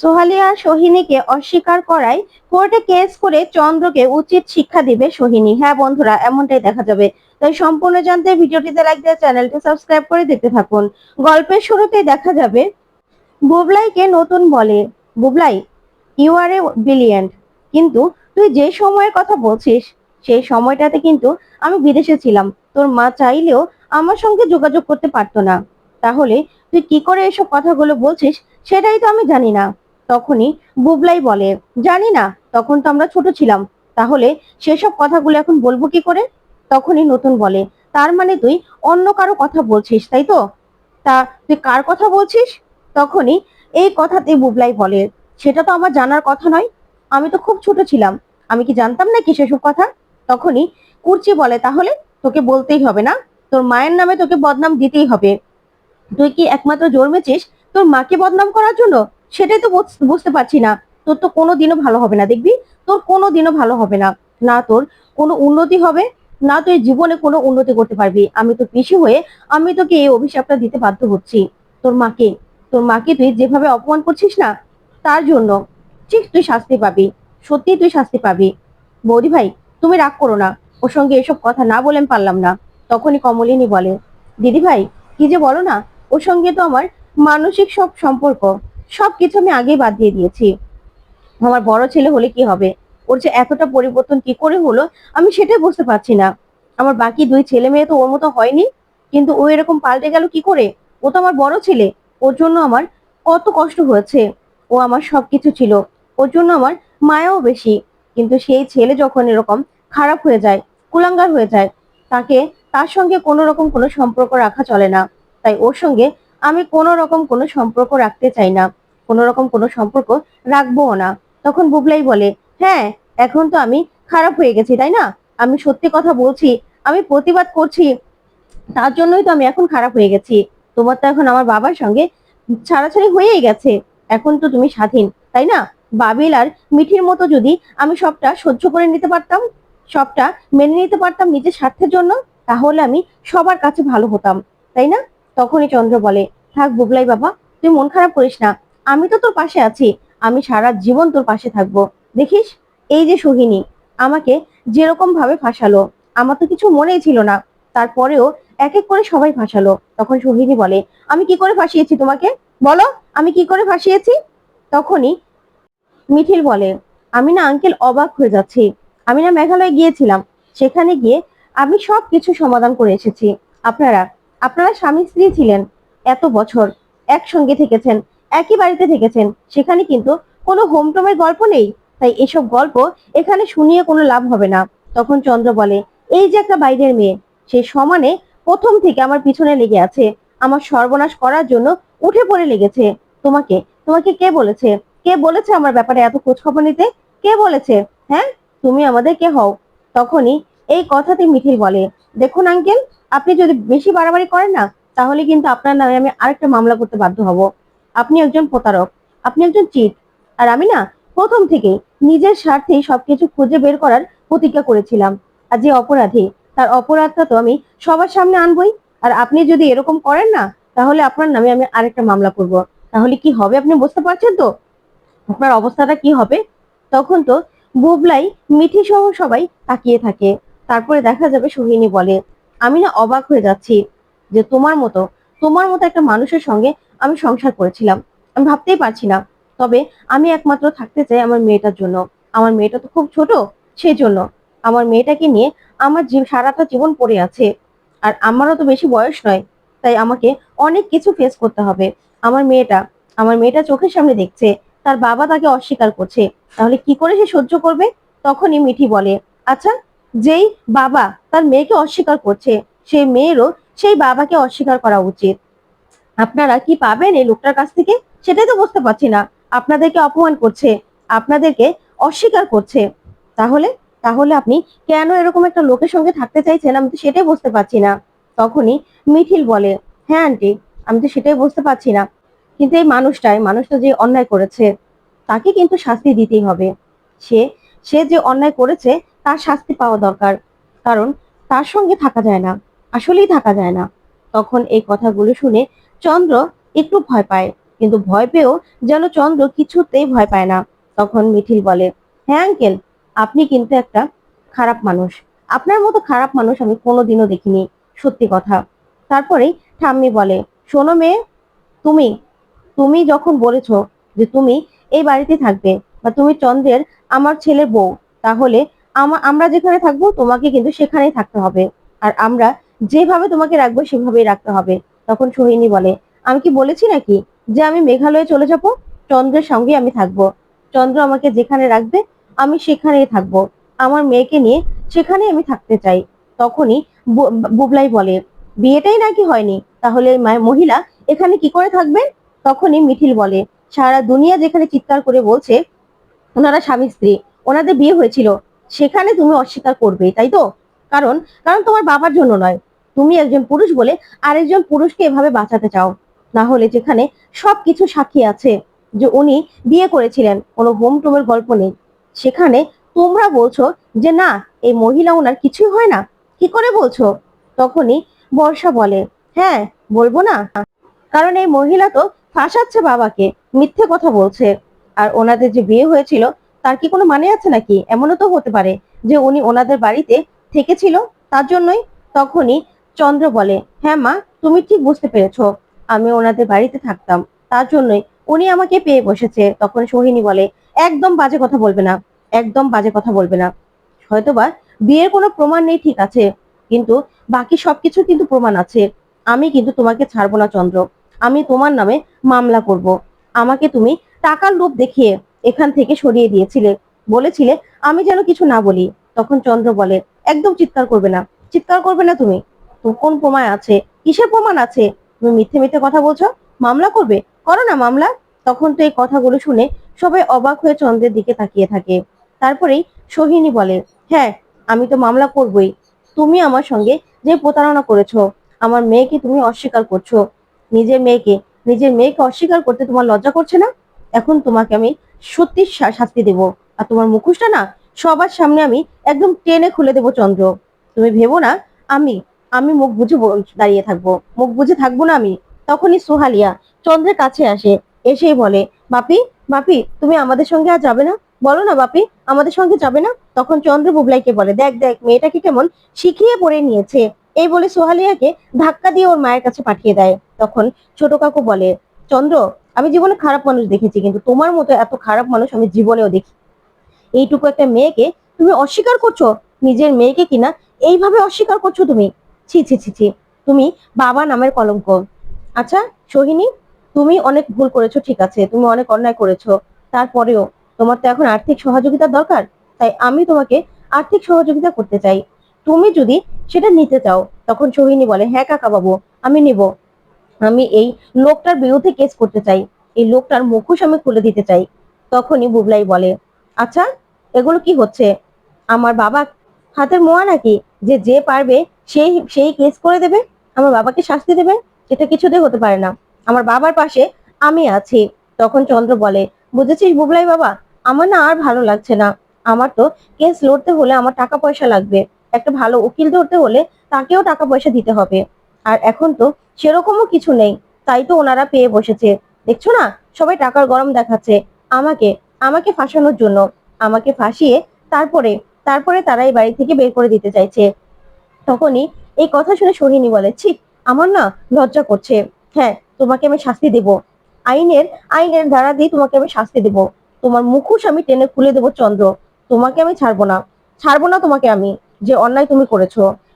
সোহালি আর সোহিনীকে অস্বীকার করায় কোর্টে কেস করে চন্দ্রকে উচিত শিক্ষা দিবে সোহিনী। হ্যাঁ বন্ধুরা, এমনটাই দেখা যাবে। তাই সম্পূর্ণ জানতে ভিডিওটিতে লাইক দিয়ে চ্যানেলটি সাবস্ক্রাইব করে দেখতে থাকুন। গল্পের শুরুতেই দেখা যাবে, বুবলাইকে নতুন বলে, Bublai you are a brilliant কিন্তু তুই যে সময়ের কথা বলছিস, সেই সময়টাতে কিন্তু আমি বিদেশে ছিলাম। তোর মা চাইলেও আমার সঙ্গে যোগাযোগ করতে পারতো না। তাহলে তুই কি করে এসব কথাগুলো বলছিস, সেটাই তো আমি জানি না। তখনই বুবলাই বলে, জানি না, তখন তো আমরা ছোট ছিলাম। তাহলে সেসব কথাগুলো এখন বলব কি করে? তখনই নতুন বলে, তার মানে তুই অন্য কারও কথা বলছিস, তাই তো? তা তুই কার কথা বলছিস? তখনই এই কথাতে বুবলাই বলে, সেটা তো আমার জানার কথা নয়। আমি তো খুব ছোট ছিলাম। আমি কি জানতাম না কি সেসব কথা? তখনই কুর্চি বলে, তাহলে তোকে বলতেই হবে না। তোর মায়ের নামে তোকে বদনাম দিতেই হবে। তুই কি একমাত্র জন্মেছিস তোর মাকে বদনাম করার জন্য? সেটাই তো বুঝতে পারছি না। তোর তো কোনো দিনও ভালো হবে না, দেখবি? তোর কোনো দিনও ভালো হবে না। না তোর কোনো উন্নতি হবে, না তুই জীবনে কোনো উন্নতি করতে পারবি। আমি তো পিছু হয়ে আমি তোকে এই অভিশাপটা দিতে বাধ্য হচ্ছি। তোর মাকে তোর মাকে তুই যেভাবে অপমান করছিস না, তার জন্য ঠিক তুই শাস্তি পাবি। সত্যি তুই শাস্তি পাবি। বৌদি ভাই, তুমি রাগ করো না। ওর সঙ্গে এসব কথা না বলে আমি পারলাম না। তখনই কমলিনী বলে, দিদি ভাই, কি যে বলো না? ওর সঙ্গে তো আমার মানসিক সব সম্পর্ক। সবকিছু আমি আগেই বাদ দিয়ে দিয়েছি। আমার বড় ছেলে হলে কি হবে? ওর যে এতটা পরিবর্তন কি করে হলো, আমি সেটাই বুঝতে পারছি না। আমার বাকি দুই ছেলে মেয়ে তো ওর মতো হয়নি, কিন্তু ও এরকম পাল্টে গেল কি করে? ও তো আমার বড় ছেলে, ওর জন্য আমার কত কষ্ট হয়েছে। ও আমার সবকিছু ছিল, ওর জন্য আমার মায়াও বেশি। কিন্তু সেই ছেলে যখন এরকম খারাপ হয়ে যায়, কুলাঙ্গার হয়ে যায়, তাকে তার সঙ্গে কোনো রকম কোনো সম্পর্ক রাখা চলে না। তাই ওর সঙ্গে আমি কোনো রকম কোনো সম্পর্ক রাখতে চাই না। কোনো রকম কোনো সম্পর্ক রাখবোও না। তখন বুবলাই বলে হ্যাঁ এখন তো আমি খারাপ হয়ে গেছি, তাই না? আমি সত্যি কথা বলছি, আমি প্রতিবাদ করছি, তার জন্যই তো আমি এখন খারাপ হয়ে গেছি। তোমার তো এখন আমার বাবার সঙ্গে ছাড়াছাড়ি হয়েই গেছে। এখন তো তুমি স্বাধীন, তাই না? বাবিল আর মিঠির মতো যদি আমি সবটা সহ্য করে নিতে পারতাম, সবটা মেনে নিতে পারতাম নিজের স্বার্থের জন্য, তাহলে আমি সবার কাছে ভালো হতাম, তাই না? তখনই চন্দ্র বলে, থাক বুবলাই বাবা, তুই মন খারাপ করিস না। আমি তো তোর পাশে আছি, আমি সারা জীবন তোর পাশে থাকব। দেখিস, এই যে সোহিনী, আমাকে যেরকম ভাবে ফাঁসালো, আমার তো কিছু মনেই ছিল না। তারপরেও এক এক করে সবাই ফাঁসালো। তখন সোহিনী বলে, আমি কি করে ফাঁসিয়েছি তোমাকে? বলো, আমি কি করে ফাঁসিয়েছি? তখনই মিঠিল বলে, আমি না আঙ্কেল অবাক হয়ে যাচ্ছি। আমি না মেঘালয় গিয়েছিলাম। সেখানে গিয়ে আমি সব কিছু সমাধান করে এসেছি। আপনারা আপনারা স্বামী স্ত্রী ছিলেন, এত বছর একসঙ্গে থেকেছেন একই বাড়িতে থেকেছেন। সেখানে কিন্তু কোনো হোমটোমের গল্প নেই। তাই এসব গল্প এখানে শুনিয়ে কোনো লাভ হবে না। তখন চন্দ্র বলে, এই যে একটা বাইরের মেয়ে, সে সমানে প্রথম থেকে আমার পিছনে লেগে আছে। আমার সর্বনাশ করার জন্য উঠে পড়ে লেগেছে। তোমাকে তোমাকে কে বলেছে? কে বলেছে আমার ব্যাপারে এত খোঁজ খবর নিতে? কে বলেছে? হ্যাঁ তুমি আমাদের কে হও? তখনই এই কথাতে মিঠিল বলে, দেখুন আঙ্কেল আপনি যদি বেশি বাড়াবাড়ি করেন না, তাহলে কিন্তু আপনার নামে আমি আরেকটা মামলা করতে বাধ্য হব। আপনি একজন প্রতারক, আপনি একজন চিট আর আমি না প্রথম থেকেই নিজের স্বার্থেই সবকিছু খুঁজে বের করার প্রতিজ্ঞা করেছিলাম। আর যে অপরাধী, তার অপরাধটা তো আমি সবার সামনে আনবই। আর আপনি যদি এরকম করেন না, তাহলে আপনার নামে আমি আরেকটা মামলা করব। তাহলে কি হবে আপনি বুঝতে পারছেন তো? আপনার অবস্থাটা কি হবে? তখন তো বুবলাই মিঠি সহ সবাই তাকিয়ে থাকে। তারপরে দেখা যাবে সোহিনী বলে, আমি না অবাক হয়ে যাচ্ছি যে তোমার মতো তোমার মতো একটা মানুষের সঙ্গে আমি সংসার করেছিলাম। আমি ভাবতেই পারছি না। তবে আমি একমাত্র থাকতে চাই আমার মেয়েটার জন্য। আমার মেয়েটা তো খুব ছোট সেই জন্য আমার মেয়েটাকে নিয়ে আমার সারাটা জীবন পড়ে আছে। আর আমারও তো বেশি বয়স নয়, তাই আমাকে অনেক কিছু ফেস করতে হবে। আমার মেয়েটা আমার মেয়েটা চোখের সামনে দেখছে, তার বাবা তাকে অস্বীকার করছে। তাহলে কি করে সে সহ্য করবে? তখনই মিঠি বলে আচ্ছা যেই বাবা তার মেয়েকে অস্বীকার করছে, সেই মেয়েরও সেই বাবাকে অস্বীকার করা উচিত। আপনারা কি পাবেন এই লোকটার কাছ থেকে? সেটাই তো বুঝতে পারছি না। আপনাদেরকে অপমান করছে, আপনাদেরকে অস্বীকার করছে। তাহলে তাহলে আপনি কেন এরকম একটা লোকের সঙ্গে থাকতে চাইছেন? আমি তো সেটাই বুঝতে পারছি না। তখনই মিঠিল বলে হ্যাঁ আন্টি, আমি তো সেটাই বুঝতে পারছি না। কিন্তু এই মানুষটাই, মানুষটা যে অন্যায় করেছে, তাকে কিন্তু শাস্তি দিতেই হবে। সে সে যে অন্যায় করেছে, তার শাস্তি পাওয়া দরকার। কারণ তার সঙ্গে থাকা যায় না, আসলেই থাকা যায় না। তখন এই কথাগুলো শুনে চন্দ্র একটু ভয় পায়, কিন্তু ভয় পেয়েও যেন চন্দ্র কিছুতেই ভয় পায় না। তখন মিঠিল বলে হ্যাঁ আঙ্কেল, আপনি কিন্তু একটা খারাপ মানুষ। আপনার মতো খারাপ মানুষ আমি কোনোদিনও দেখিনি, সত্যি কথা। তারপরে ঠাম্মি বলে, শোনো মেয়ে, তুমি তুমি যখন বলেছ যে তুমি এই বাড়িতে থাকবে বা তুমি চন্দ্রের আমার ছেলের বউ, তাহলে আমা, আমরা যেখানে থাকব তোমাকে কিন্তু সেখানেই থাকতে হবে। আর আমরা যেভাবে তোমাকে রাখব সেভাবেই রাখতে হবে। তখন সোহিনী বলে, আমি কি বলেছি নাকি যে আমি মেঘালয়ে চলে যাব? চন্দ্রের সঙ্গে আমি থাকব। চন্দ্র আমাকে যেখানে রাখবে, আমি সেখানেই থাকব। আমার মেয়েকে নিয়ে সেখানে আমি থাকতে চাই। তখনই বুবলাই বলে, বিয়েটাই নাকি হয়নি? তাহলে মহিলা এখানে কি করে থাকবেন? তখনই মিঠিল বলে, সারা দুনিয়া যেখানে চিৎকার করে বলছে, ওনারা স্বামী স্ত্রী, ওনাদের বিয়ে হয়েছিল। সেখানে তুমি অস্বীকার করবে, তাই তো? কারণ কারণ তোমার বাবার জন্য নয়। তুমি একজন পুরুষ বলে আরেকজন পুরুষকে এভাবে বাঁচাতে চাও। না হলে যেখানে সবকিছু সাক্ষী আছে যে উনি বিয়ে করেছিলেন, কোনো হোম টোমের গল্প নেই। সেখানে তোমরা বলছো যে, না, এই মহিলা ওনার কিছুই হয় না। কি করে বলছো? তখনই বর্ষা বলে হ্যাঁ বলব না। কারণ এই মহিলা তো ফাঁসাচ্ছে বাবাকে, মিথ্যে কথা বলছে। আর ওনাদের যে বিয়ে হয়েছিল, তার কি কোনো মানে আছে নাকি? এমনও তো হতে পারে যে উনি ওনাদের বাড়িতে থেকেছিল তার জন্যই? তখনই চন্দ্র বলে হ্যাঁ মা, তুমি ঠিক বুঝতে পেরেছ। আমি ওনাদের বাড়িতে থাকতাম। তার জন্যই উনি আমাকে পেয়ে বসেছে। তখন সোহিনী বলে, একদম বাজে কথা বলবে না, একদম বাজে কথা বলবে না। হয়তোবা বিয়ের কোনো প্রমাণ নেই, ঠিক আছে, কিন্তু বাকি সবকিছু কিন্তু প্রমাণ আছে। আমি কিন্তু তোমাকে ছাড়বো না, চন্দ্র। আমি তোমার নামে মামলা করব। আমাকে তুমি টাকার লোভ দেখিয়ে এখান থেকে সরিয়ে দিয়েছিলে। বলেছিলে আমি যেন কিছু না বলি। তখন চন্দ্র বলে, একদম চিৎকার করবে না, চিৎকার করবে না তুমি। কোন প্রমাণ আছে? কিসের প্রমাণ আছে? তুমি মিথ্যে মিথ্যে কথা বলছো? মামলা করবে? করো না মামলা। তখন তো এই কথাগুলো শুনে সবাই অবাক হয়ে চন্দ্রের দিকে তাকিয়ে থাকে। তারপরেই সোহিনী বলে হ্যাঁ আমি তো মামলা করবই। তুমি আমার সঙ্গে যে প্রতারণা করেছ, আমার মেয়েকে তুমি অস্বীকার করছ। নিজের মেয়েকে নিজের মেয়েকে অস্বীকার করতে তোমার লজ্জা করছে না? এখন তোমাকে আমি সত্যি শাস্তি দেব। আর তোমার মুখোশটা না, সবার সামনে আমি একদম টেনে খুলে দেব চন্দ্র। তুমি ভেবো না, আমি আমি মুখ বুঝে দাঁড়িয়ে থাকব। মুখ বুঝে থাকব না আমি? তখনই সুহালিয়া চন্দ্রের কাছে আসে, এসেই বলে, বাপি বাপি, তুমি আমাদের সঙ্গে আর যাবে না? বলো না বাপি, আমাদের সঙ্গে যাবে না? তখন চন্দ্র বুবলাইকে বলে, দেখ দেখ মেয়েটাকে কেমন? শিখিয়ে পড়ে নিয়েছে। এই বলে সোহালিয়াকে ধাক্কা দিয়ে ওর মায়ের কাছে পাঠিয়ে দেয়। তখন ছোট কাকু বলে, চন্দ্র, আমি জীবনে খারাপ মানুষ দেখেছি, কিন্তু তোমার মতো এত খারাপ মানুষ আমি জীবনেও দেখি। এইটুকু একটা মেয়েকে তুমি অস্বীকার করছ? নিজের মেয়েকে কিনা এইভাবে অস্বীকার করছ তুমি? ছি ছি ছি ছি। তুমি বাবা নামের কলঙ্ক। আচ্ছা সোহিনী, তুমি অনেক ভুল করেছ, ঠিক আছে। তুমি অনেক অন্যায় করেছ। তারপরেও তোমার তো এখন আর্থিক সহযোগিতা দরকার। তাই আমি তোমাকে আর্থিক সহযোগিতা করতে চাই। তুমি যদি সেটা নিতে চাও, তখন সোহিনী বলে হ্যাঁ কাকা বাবু আমি নিব। আমি এই লোকটার বিরুদ্ধে কেস করতে চাই। এই লোকটার মুখোশ আমি খুলে দিতে চাই। তখনই বুবলাই বলে আচ্ছা এগুলো কি হচ্ছে? আমার বাবা হাতের মোয়া নাকি? যে যে পারবে, সেই সেই কেস করে দেবে। আমার বাবাকে শাস্তি দেবে। এটা কিছুতে হতে পারে না। আমার বাবার পাশে আমি আছি। তখন চন্দ্র বলে, বুঝেছিস বুবলাই বাবা, আমার না আর ভালো লাগছে না। আমার তো কেস লড়তে হলে আমার টাকা পয়সা লাগবে। একটা ভালো উকিল ধরতে হলে তাকেও টাকা পয়সা দিতে হবে। আর এখন তো সেরকমও কিছু নেই। তাই তো ওনারা পেয়ে বসেছে। দেখছ না? সবাই টাকার গরম দেখাচ্ছে। আমাকে আমাকে ফাঁসানোর জন্য। আমাকে ফাঁসিয়ে তারপরে তারপরে তারা এই বাড়ি থেকে বের করে দিতে চাইছে। তখনই এই কথা শুনে সোহিনী বলে, ছি, আমার না লজ্জা করছে। হ্যাঁ তোমাকে আমি শাস্তি দেব। আইনের আইনের ধারা দিয়ে তোমাকে আমি শাস্তি দেব। তোমার মুখোশ আমি টেনে খুলে দেবো চন্দ্র। তোমাকে আমি ছাড়বো না। ছাড়বো না তোমাকে আমি। যে অন্যায় তুমি করেছ।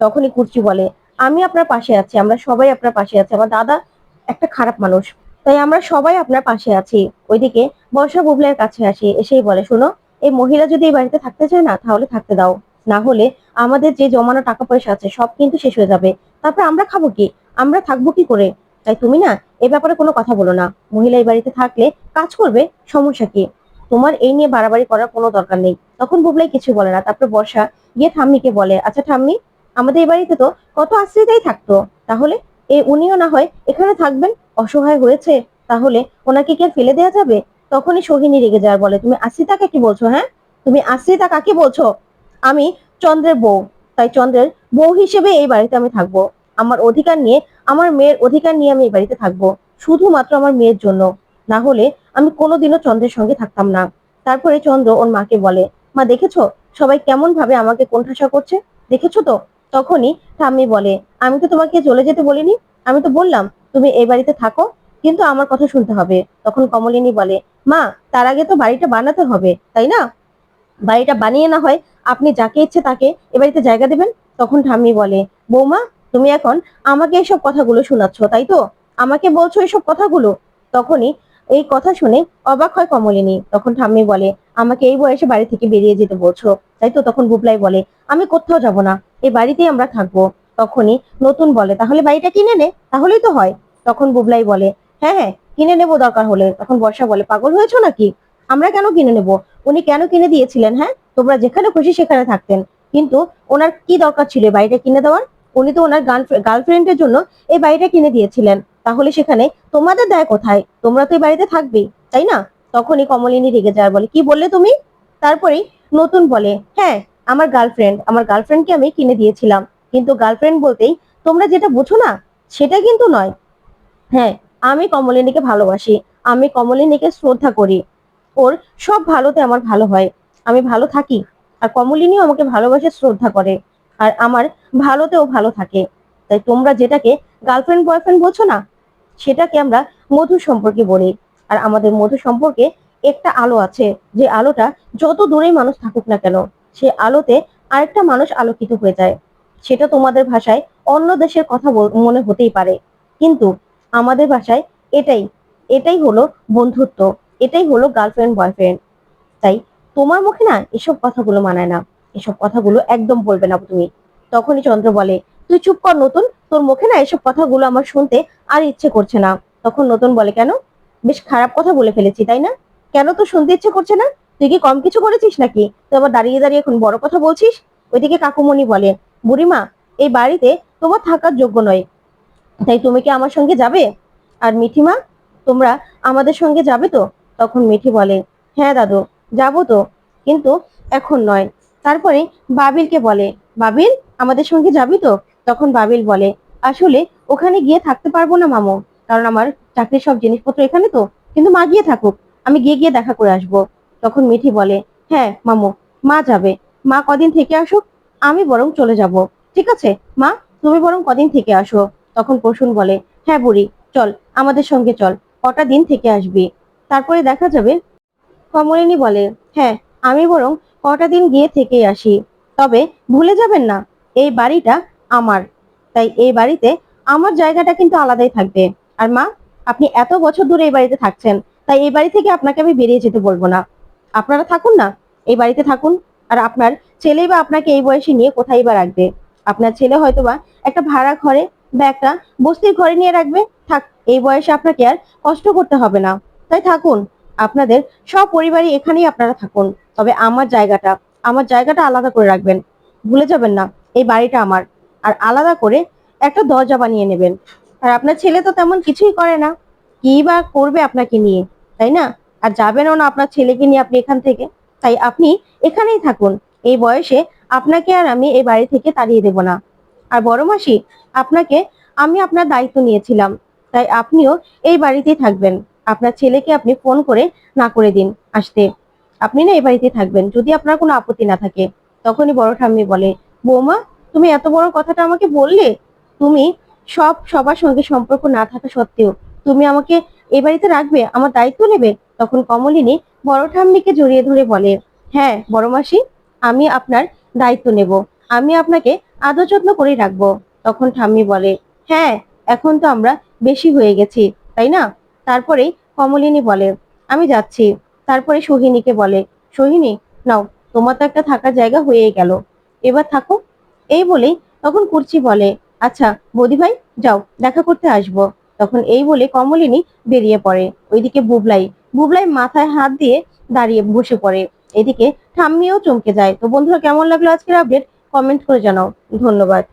তখনই কুর্চি বলে, আমি আপনার পাশে আছি। আমরা সবাই আপনার পাশে আছি। আমার দাদা একটা খারাপ মানুষ। তাই আমরা সবাই আপনার পাশে আছি। ওইদিকে বর্ষা বুবলের কাছে আসি, এসেই বলে, শোনো এই মহিলা যদি এই বাড়িতে থাকতে চায় না, তাহলে থাকতে দাও। না হলে আমাদের যে জমানো টাকা পয়সা আছে, সব কিন্তু শেষ হয়ে যাবে। তারপর আমরা খাব কি? আমরা থাকব কি করে? তাই তুমি না, এ ব্যাপারে কোনো কথা বলো না। মহিলা এই বাড়িতে থাকলে কাজ করবে, সমস্যা কি? তোমার এই নিয়ে বাড়াবাড়ি করার কোনো দরকার নেই। তখন বুবলাই কিছু বলে না। তারপর বর্ষা গিয়ে ঠাম্মিকে বলে আচ্ছা ঠাম্মি, আমাদের এই বাড়িতে তো কত আশ্রিতাই থাকতো। তাহলে এ উনিও না হয় এখানে থাকবেন? অসহায় হয়েছে? তাহলে ওনাকে কি আর ফেলে দেওয়া যাবে? তখনই সোহিনী রেগে যায়, বলে, তুমি আশ্রিতাকে কি বলছো হ্যাঁ? তুমি আশ্রিতা কাকে বলছো? আমি চন্দ্রের বউ, তাই চন্দ্রের বউ হিসেবে এই বাড়িতে আমি থাকব। আমার অধিকার নিয়ে, আমার মেয়ের অধিকার নিয়ে আমি এই বাড়িতে থাকব, শুধুমাত্র আমার মেয়ের জন্য। না হলে আমি কোনোদিনও চন্দ্রের সঙ্গে থাকতাম না। তারপরে চন্দ্র ওর মাকে বলে, মা, দেখেছ? সবাই কেমন ভাবে আমাকে কোণঠাসা করছে? দেখেছ তো? তখনই ঠাম্মি বলে, আমি তো তোমাকে চলে যেতে বলিনি। আমি তো বললাম, তুমি এই বাড়িতে থাকো, কিন্তু আমার কথা শুনতে হবে। তখন কমলিনী বলে মা, তার আগে তো বাড়িটা বানাতে হবে, তাই না? বাড়িটা বানিয়ে না হয়, আপনি যাকে ইচ্ছে তাকে এ বাড়িতে জায়গা দেবেন, তখন ঠাম্মি বলে, বৌমা, তুমি এখন আমাকে এইসব কথাগুলো শোনাচ্ছ, তাই তো? আমাকে বলছো এসব কথাগুলো? তখনই এই কথা শুনে অবাক হয় কমলিনী, তখন ঠাম্মি বলে, আমাকে এই বয়সে বাড়ি থেকে বেরিয়ে যেতে বলছো, তাই তো? তখন বুবলাই বলে, আমি কোথাও যাব না এই বাড়িতেই আমরা থাকব। তখনই নতুন বলে, তাহলে বাড়িটা কিনে নে, তাহলেই তো হয়। তখন বুবলাই বলে হ্যাঁ হ্যাঁ কিনে নেব দরকার হলে। তখন বর্ষা বলে পাগল হয়েছো নাকি? আমরা কেন কিনে নেব? উনি কেন কিনে দিয়েছিলেন হ্যাঁ? তোমরা যেখানে খুশি সেখানে থাকতেন। কিন্তু ওনার কি দরকার ছিল বাড়িটা কিনে দেওয়ার? উনি তো ওনার গার্লফ্রেন্ডের জন্য এই বাড়িটা কিনে দিয়েছিলেন। তাহলে সেখানে তোমাদের দায় কোথায়? তোমরা তো এই বাড়িতে থাকবেই, তাই না? তখনই কমলিনী রেগে যাওয়ার বলে, কি বললে তুমি? তারপরেই নতুন বলে হ্যাঁ আমার গার্লফ্রেন্ড, আমার গার্লফ্রেন্ডকে আমি কিনে দিয়েছিলাম। কিন্তু গার্লফ্রেন্ড বলতেই তোমরা যেটা বুঝো না, সেটা কিন্তু নয়। হ্যাঁ আমি কমলিনীকে ভালোবাসি, আমি কমলিনীকে শ্রদ্ধা করি। ওর সব ভালোতে আমার ভালো হয়। আমি ভালো থাকি, আর কমলিনীও আমাকে ভালোবাসে, শ্রদ্ধা করে। আর আমার ভালোতেও ভালো থাকে। তাই তোমরা যেটাকে গার্লফ্রেন্ড বয়ফ্রেন্ড বলছো না, সেটাকে আমরা মধু সম্পর্কে বলি। আর আমাদের মধু সম্পর্কে একটা আলো আছে, যে আলোটা যত দূরেই মানুষ থাকুক না কেন, সে আলোতে আরেকটা মানুষ আলোকিত হয়ে যায়। সেটা তোমাদের ভাষায় অন্য দেশের কথা মনে হতেই পারে। কিন্তু আমাদের ভাষায় এটাই এটাই হলো বন্ধুত্ব, এটাই হলো গার্লফ্রেন্ড বয়ফ্রেন্ড তাই তোমার মুখে না এসব কথাগুলো মানায় না, এসব কথাগুলো একদম বলবে না তুমি। তখনই চন্দ্র বলে, তুই চুপ কর নতুন, তোর মুখে না এসব কথাগুলো আমার শুনতে আর ইচ্ছে করছে না। তখন নতুন বলে, কেন? বেশ খারাপ কথা বলে ফেলেছি, তাই না? কেন তো শুনতে ইচ্ছে করছে না? তুই কি কম কিছু করেছিস নাকি? তুই আবার দাঁড়িয়ে দাঁড়িয়ে এখন বড় কথা বলছিস? ওইদিকে কাকুমণি বলে, বুড়িমা, এই বাড়িতে তোমার থাকার যোগ্য নয়। তাই তুমি কি আমার সঙ্গে যাবে? আর মিঠিমা, তোমরা আমাদের সঙ্গে যাবে তো? তখন মিঠি বলে হ্যাঁ দাদু, যাব তো। কিন্তু এখন নয়। তারপরে বাবিলকে বলে, বাবিল, আমাদের সঙ্গে যাবি তো? তখন বাবিল বলে, আসলে ওখানে গিয়ে থাকতে পারব না মামু, কারণ আমার চাকরির সব জিনিসপত্র এখানে তো। কিন্তু মা গিয়ে থাকুক, আমি গিয়ে গিয়ে দেখা করে আসব। তখন মিঠি বলে হ্যাঁ মামু, মা যাবে। মা কদিন থেকে আসুক, আমি বরং চলে যাব। ঠিক আছে, মা, তুমি বরং কদিন থেকে আসো। তখন প্রসূন বলে হ্যাঁ বুড়ি, চল, আমাদের সঙ্গে চল, কটা দিন থেকে আসবি? তারপরে দেখা যাবে, কমলিনী বলে হ্যাঁ আমি বরং কটা দিন গিয়ে থেকেই আসি। তবে ভুলে যাবেন না, এই বাড়িটা আমার। তাই এই বাড়িতে আমার জায়গাটা কিন্তু আলাদাই থাকবে। আর মা, আপনি এত বছর ধরে এই বাড়িতে থাকছেন, তাই এই বাড়ি থেকে আপনাকে আমি বেরিয়ে যেতে বলব না। আপনারা থাকুন না, এই বাড়িতে থাকুন। আর আপনার ছেলেই বা আপনাকে এই বয়সে নিয়ে কোথায় বা রাখবে? আপনার ছেলে হয়তো বা একটা ভাড়া ঘরে বা একটা বস্তির ঘরে নিয়ে রাখবে, থাক, এই বয়সে আপনাকে আর কষ্ট করতে হবে না। তাই থাকুন, আপনাদের সব পরিবারই এখানেই আপনারা থাকুন। তবে আমার জায়গাটা আমার জায়গাটা আলাদা করে রাখবেন। ভুলে যাবেন না, এই বাড়িটা আমার। আর আলাদা করে একটা দরজা বানিয়ে নেবেন। আর আপনার ছেলে তো তেমন কিছুই করে না। কি বা করবে আপনাকে নিয়ে, তাই না? আর যাবেনও না আপনার ছেলেকে নিয়ে আপনি এখান থেকে। তাই আপনি এখানেই থাকুন। এই বয়সে আপনাকে আর আমি এই বাড়ি থেকে তাড়িয়ে দেব না। আর বড় মাসি, আপনাকে আমি আপনার দায়িত্ব নিয়েছিলাম। তাই আপনিও এই বাড়িতেই থাকবেন। আপনার ছেলেকে আপনি ফোন করে না করে দিন আসতে। আপনি না এই বাড়িতে থাকবেন। যদি আপনার কোনো আপত্তি না থাকে, তখনই বড় ঠাম্মি বলে, বৌমা, তুমি এত বড় কথাটা আমাকে বললে? তুমি সব সবার সঙ্গে সম্পর্ক না থাকা সত্ত্বেও তুমি আমাকে এই বাড়িতে রাখবে, আমার দায়িত্ব নেবে? তখন কমলিনী বড় ঠাম্মিকে জড়িয়ে ধরে বলে হ্যাঁ বড় মাসি, আমি আপনার দায়িত্ব নেব। আমি আপনাকে আদর যত্ন করেই রাখব। তখন ঠাম্মি বলে হ্যাঁ এখন তো আমরা বেশি হয়ে গেছি, তাই না? তারপরেই কমলিনী বলে, আমি যাচ্ছি। তারপরে সোহিনীকে বলে, সোহিনী, নাও, তোমার তো একটা থাকার জায়গা হয়েই গেল। এবার থাকো। এই বলেই তখন কুর্চি বলে আচ্ছা বৌদি ভাই, যাও, দেখা করতে আসব। তখন এই বলে কমলিনী বেরিয়ে পড়ে। ওইদিকে বুবলাই বুবলাই মাথায় হাত দিয়ে দাঁড়িয়ে বসে পড়ে। এদিকে ঠাম্মিও চমকে যায়। তো বন্ধুরা, কেমন লাগল আজকের আপডেট কমেন্ট করে জানাও। ধন্যবাদ।